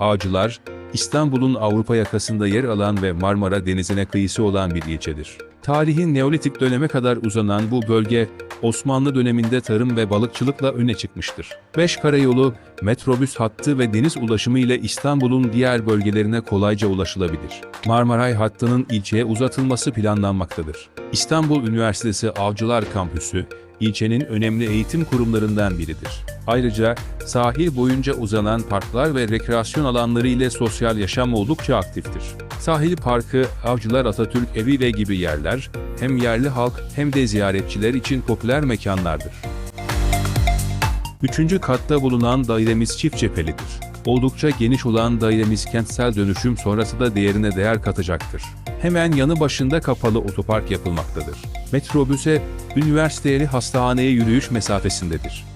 Avcılar, İstanbul'un Avrupa yakasında yer alan ve Marmara Denizi'ne kıyısı olan bir ilçedir. Tarihin Neolitik döneme kadar uzanan bu bölge, Osmanlı döneminde tarım ve balıkçılıkla öne çıkmıştır. Beş karayolu, metrobüs hattı ve deniz ulaşımı ile İstanbul'un diğer bölgelerine kolayca ulaşılabilir. Marmaray hattının ilçeye uzatılması planlanmaktadır. İstanbul Üniversitesi Avcılar Kampüsü, ilçenin önemli eğitim kurumlarından biridir. Ayrıca sahil boyunca uzanan parklar ve rekreasyon alanları ile sosyal yaşam oldukça aktiftir. Sahil Parkı, Avcılar Atatürk Evi ve gibi yerler, hem yerli halk hem de ziyaretçiler için popüler mekanlardır. Üçüncü katta bulunan dairemiz çift cephelidir. Oldukça geniş olan dairemiz kentsel dönüşüm sonrası da değerine değer katacaktır. Hemen yanı başında kapalı otopark yapılmaktadır. Metrobüse, üniversiteli hastaneye yürüyüş mesafesindedir.